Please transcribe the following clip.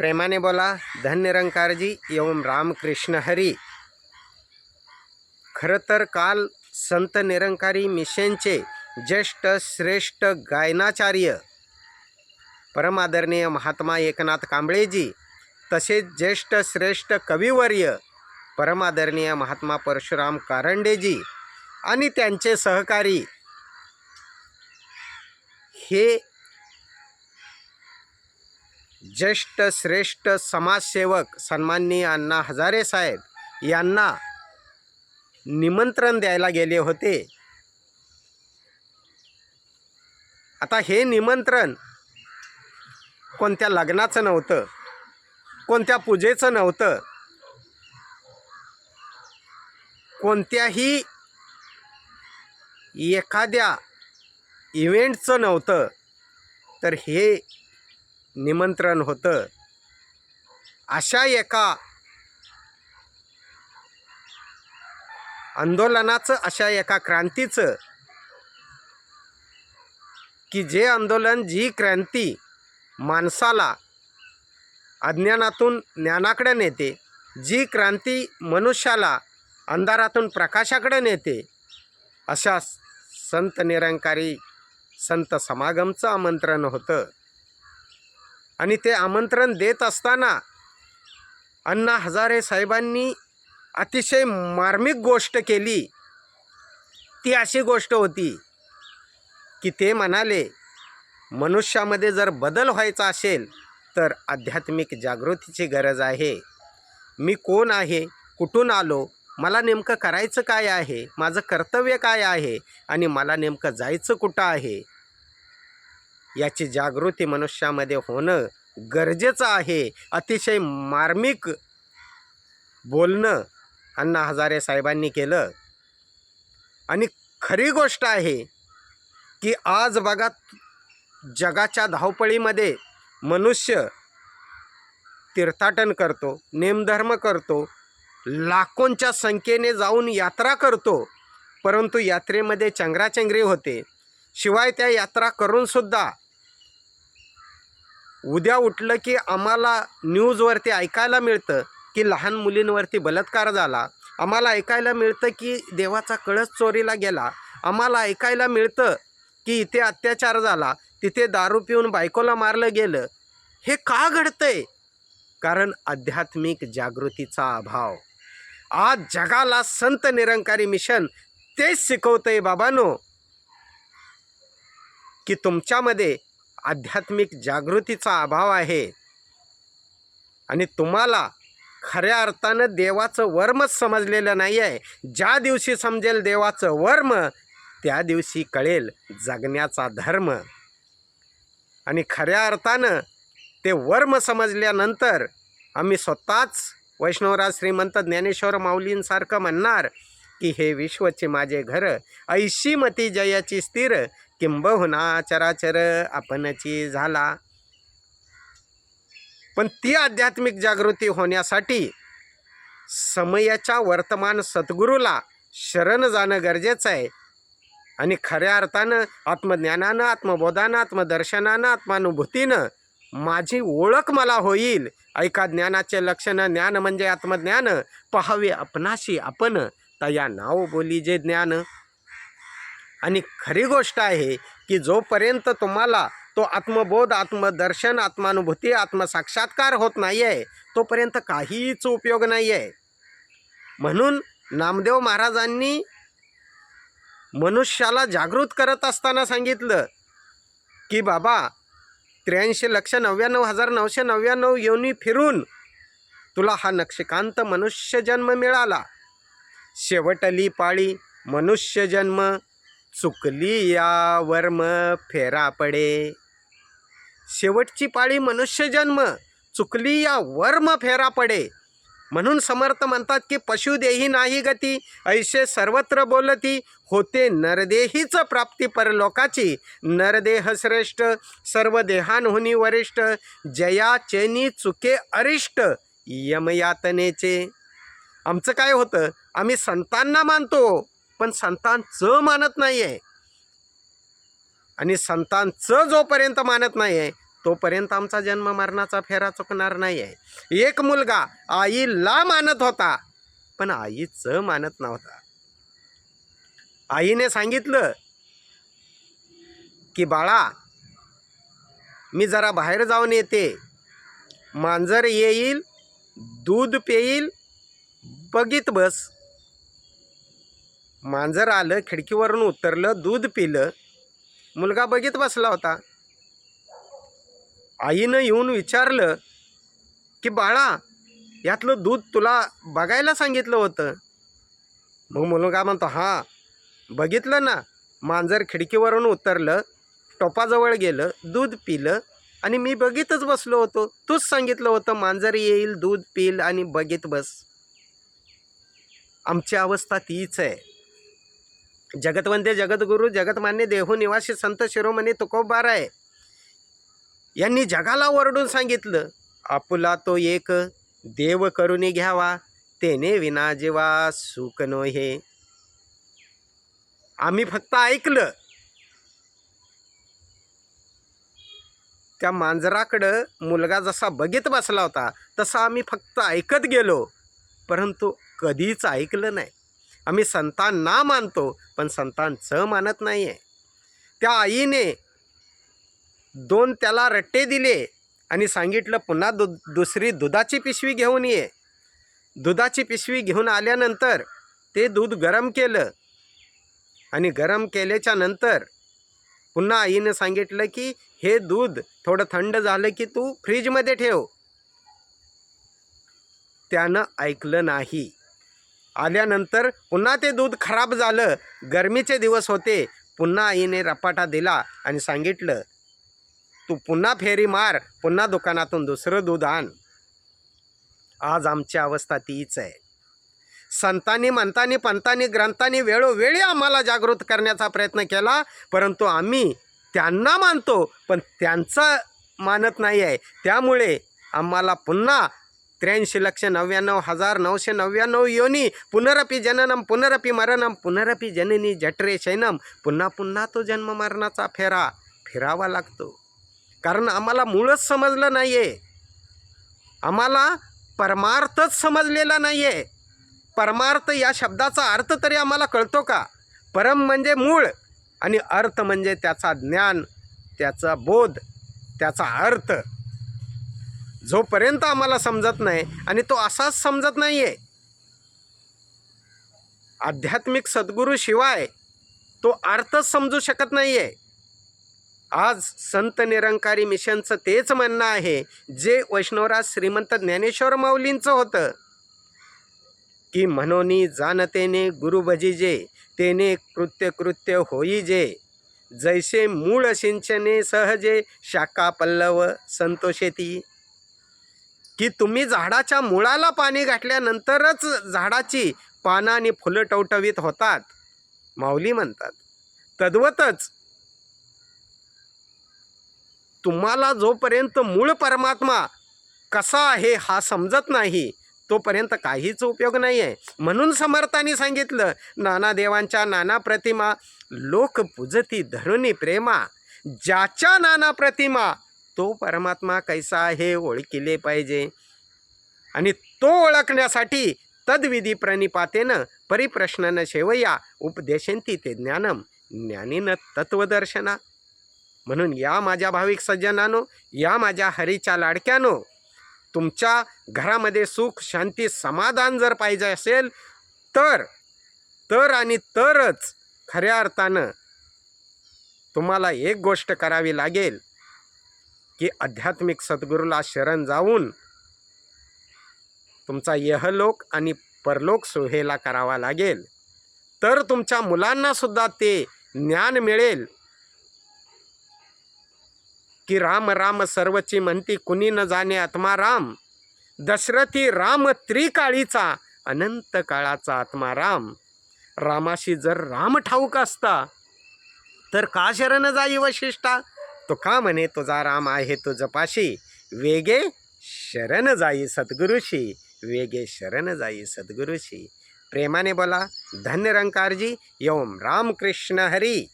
प्रेमाने बोला धन्यरंकारजी एवं रामकृष्ण हरी। खरं तर काल संत निरंकारी मिशनचे ज्येष्ठ श्रेष्ठ गायनाचार्य परमादरणीय महात्मा एकनाथ कांबळेजी तसेच ज्येष्ठ श्रेष्ठ कविवर्य परमादरणीय महात्मा परशुराम कारंडेजी आणि त्यांचे सहकारी हे ज्येष्ठ श्रेष्ठ समाजसेवक सन्माननीय अण्णा हजारे साहेब यांना निमंत्रण द्यायला गेले होते. आता हे निमंत्रण कोणत्या लग्नाचं नव्हतं कोणत्या पूजेचं नव्हतं कोणत्याही एखाद्या इव्हेंटचं नव्हतं तर हे निमंत्रण होतं. अशा एका आंदोलनाचं अशा एका क्रांतीचं की जे आंदोलन जी क्रांती माणसाला अज्ञानातून ज्ञानाकडे नेते जी क्रांती मनुष्याला अंधारातून प्रकाशाकडे नेते अशा संत निरंकारी संत समागमचं आमंत्रण होतं. आणि ते आमंत्रण देत असताना अण्णा हजारे साहेबांनी अतिशय मार्मिक गोष्ट केली. ती अशी गोष्ट होती की ते म्हणाले मनुष्यामध्ये जर बदल व्हायचा असेल तर आध्यात्मिक जागृतीची गरज आहे. मी कोण आहे? कुठून आलो? मला नेमकं करायचं काय आहे? माझं कर्तव्य काय आहे? आणि मला नेमकं जायचं कुठं आहे? याची जागृती मनुष्यामध्ये होणं गरजेचं आहे. अतिशय मार्मिक बोलणं अण्णा हजारे साहेबांनी केलं. आणि खरी गोष्ट आहे की आज बघा जगाच्या धावपळीमध्ये मनुष्य तीर्थाटन करतो नेमधर्म करतो लाखोंच्या संख्येने जाऊन यात्रा करतो परंतु यात्रेमध्ये चंगराचंगरी होते. शिवाय त्या यात्रा करूनसुद्धा उद्या उठलं की आम्हाला न्यूजवरती ऐकायला मिळतं की लहान मुलींवरती बलात्कार झाला. आम्हाला ऐकायला मिळतं की देवाचा कळस चोरीला गेला. आम्हाला ऐकायला मिळतं की इथे अत्याचार झाला. तिथे दारू पिऊन बायकोला मारलं गेलं. हे का घडतंय? कारण आध्यात्मिक जागृतीचा अभाव. आज जगाला संत निरंकारी मिशन तेच शिकवतंय बाबानो. की तुमच्यामध्ये आध्यात्मिक जागृतीचा अभाव आहे. आणि तुम्हाला खऱ्या अर्थानं देवाचं वर्मच समजलेलं नाही आहे ज्या दिवशी समजेल देवाचं वर्म त्या दिवशी कळेल जगण्याचा धर्म. आणि खऱ्या अर्थानं ते वर्म समजल्यानंतर आम्ही स्वतःच वैष्णवराज श्रीमंत ज्ञानेश्वर माऊलींसारखं म्हणणार की हे विश्वचे माझे घर ऐशी मती जयाची स्थिर किंबहुना चराचर आपणची झाला. पण ती आध्यात्मिक जागृती होण्यासाठी समयाच्या वर्तमान सद्गुरूला शरण जाणं गरजेचं आहे. आणि खऱ्या अर्थानं आत्मज्ञानानं आत्मबोधानं आत्मदर्शनानं आत्मानुभूतीनं माझी ओळख मला होईल. ऐका ज्ञानाचे लक्षणं ज्ञान म्हणजे आत्मज्ञान. पहावे आपणाशी आपण. तया नाव बोली जे ज्ञान. आणि खरी गोष्ट आहे की जोपर्यंत तुम्हाला तो आत्मबोध आत्मदर्शन आत्मानुभूती आत्मसाक्षात्कार होत नाही आहे तोपर्यंत काहीच उपयोग नाही आहे म्हणून नामदेव महाराजांनी मनुष्याला जागृत करत असताना सांगितलं की बाबा त्र्याऐंशी लक्ष नव्याण्णव हजार नऊशे नव्याण्णव योनी फिरून तुला हा नक्षकांत मनुष्यजन्म मिळाला. शेवटली पाळी मनुष्य जन्म चुकली या वर्म फेरा पडे. शेवटची पाळी मनुष्यजन्म चुकली या वर्म फेरा पडे. म्हणून समर्थ म्हणतात की पशु देही नाही गती ऐसे सर्वत्र बोलती होते नरदेहीच प्राप्ती परलोकाची. नरदेह श्रेष्ठ सर्व देहांहुनी वरिष्ठ जया चेनी चुके अरिष्ट यमयातनेचे. आमचं काय होतं? आम्ही संतांना मानतो. पण संतांचं मानत नाही आहे आणि संतांचं जोपर्यंत मानत नाही आहे तोपर्यंत आमचा जन्म मरणाचा फेरा चुकणार नाही आहे एक मुलगा आईला मानत होता पण आईचं मानत नव्हता. आईने सांगितलं की बाळा मी जरा बाहेर जाऊन येते. मांजर येईल दूध पेईल बघित बस. मांजर आलं खिडकीवरून उतरलं दूध पिलं. मुलगा बघित बसला होता. आईनं येऊन विचारलं की बाळा यातलं दूध तुला बघायला सांगितलं होतं. मग मुलगा म्हणतो हां बघितलं ना. मांजर खिडकीवरून उतरलं टोपाजवळ गेलं दूध पिलं आणि मी बघितच बसलो होतो. तूच सांगितलं होतं मांजर येईल दूध पिल आणि बघित बस. आमची अवस्था तीच आहे. जगतवंदे जगद्गुरू जगतमान्य देहू निवासी संत शिरोमणी तुकोबार आहे यांनी जगाला ओरडून सांगितलं आपुला तो एक देव करुणी घ्यावा तेने विना जीवा सुख नो हे आम्ही फक्त ऐकलं. त्या मांजराकडं मुलगा जसा बघित बसला होता तसा आम्ही फक्त ऐकत गेलो परंतु कधीच ऐकलं नाही. आम्ही संतान ना मानतो पण संतान च मानत नाही आहे त्या आईने दोन त्याला रट्टे दिले आणि सांगितलं पुन्हा दु दुसरी दुधाची पिशवी घेऊन ये. दुधाची पिशवी घेऊन आल्यानंतर ते दूध गरम केलं. आणि गरम केल्याच्यानंतर पुन्हा आईनं सांगितलं की हे दूध थोडं थंड झालं की तू फ्रीजमध्ये ठेव. त्यानं ऐकलं नाही. आल्यानंतर पुन्हा ते दूध खराब झालं. गरमीचे दिवस होते. पुन्हा आईने रपाटा दिला आणि सांगितलं तू पुन्हा फेरी मार पुन्हा दुकानातून दुसरं दूध आण. आज आमची अवस्था तीच आहे. संतांनी म्हणतानी पंतांनी ग्रंथांनी वेळोवेळी आम्हाला जागृत करण्याचा प्रयत्न केला परंतु आम्ही त्यांना मानतो पण त्यांचं मानत नाही आहे. त्यामुळे आम्हाला पुन्हा त्र्याऐंशी लक्ष नव्याण्णव हजार नऊशे नव्याण्णव योनी. पुनरपी जननम पुनरपी मरणम पुनरपी जननी जठरे शैनम पुन्हा पुन्हा तो जन्म मरणाचा फेरा. फिरावा लागतो. कारण आम्हाला मूळच समजलं नाही आहे आम्हाला परमार्थच समजलेला नाही आहे परमार्थ या शब्दाचा अर्थ तरी आम्हाला कळतो का? परम म्हणजे मूळ आणि अर्थ म्हणजे त्याचा ज्ञान त्याचा बोध त्याचा अर्थ. जोपर्यंत आम्हाला समजत नाही आणि तो असाच समजत नाही आहे आध्यात्मिक सद्गुरूशिवाय तो अर्थच समजू शकत नाही आहे आज संत निरंकारी मिशनचं तेच म्हणणं आहे जे वैष्णवराज श्रीमंत ज्ञानेश्वर माऊलींचं होतं की म्हणोनी जाणतेने गुरुभजीजे तेने कृत्य कृत्य होई जे जैसे मूळ सिंचने सहजे शाखा पल्लव संतोषेती की तुम्ही झाडाच्या मुळाला पाणी घातल्यानंतरच झाडाची पानं आणि फुलं टवटवीत होतात. माऊली म्हणतात तद्वतच तुम्हाला जोपर्यंत मूळ परमात्मा कसा आहे हा समजत नाही तोपर्यंत काहीच उपयोग नाही आहे म्हणून समर्थांनी सांगितलं नाना देवांच्या नाना प्रतिमा लोक पूजती धरुणी प्रेमा ज्याच्या नाना प्रतिमा तो परमात्मा कैसा आहे ओळखिले पाहिजे. आणि तो ओळखण्यासाठी तद्विधी प्रणिपातेनं परिप्रश्नानं शेवया उपदेशंती ते ज्ञानम. ज्ञानीनं तत्वदर्शना म्हणून या माझ्या भाविक सज्जनानो या माझ्या हरीच्या लाडक्यानो तुमच्या घरामध्ये सुख शांती समाधान जर पाहिजे असेल तर तर आणि तरच खऱ्या अर्थानं तुम्हाला एक गोष्ट करावी लागेल. की आध्यात्मिक सद्गुरूला शरण जाऊन तुमचा यहलोक आणि परलोक सोहेला करावा लागेल. तर तुमच्या मुलांनासुद्धा ते ज्ञान मिळेल. की राम राम सर्वची म्हणती कुणी न जाणे आत्मा राम. दशरथी राम त्रिकाळीचा अनंत काळाचा आत्मा राम. रामाशी जर राम ठाऊक असता तर का शरण जाई वशिष्ठा? तो का म्हणे तुझा राम आहे तो जपाशी वेगे शरण जाई सद्गुरुशी. वेगे शरण जाई सद्गुरुशी. प्रेमाने बोला धन्य रंकारजी ओम राम कृष्ण हरी.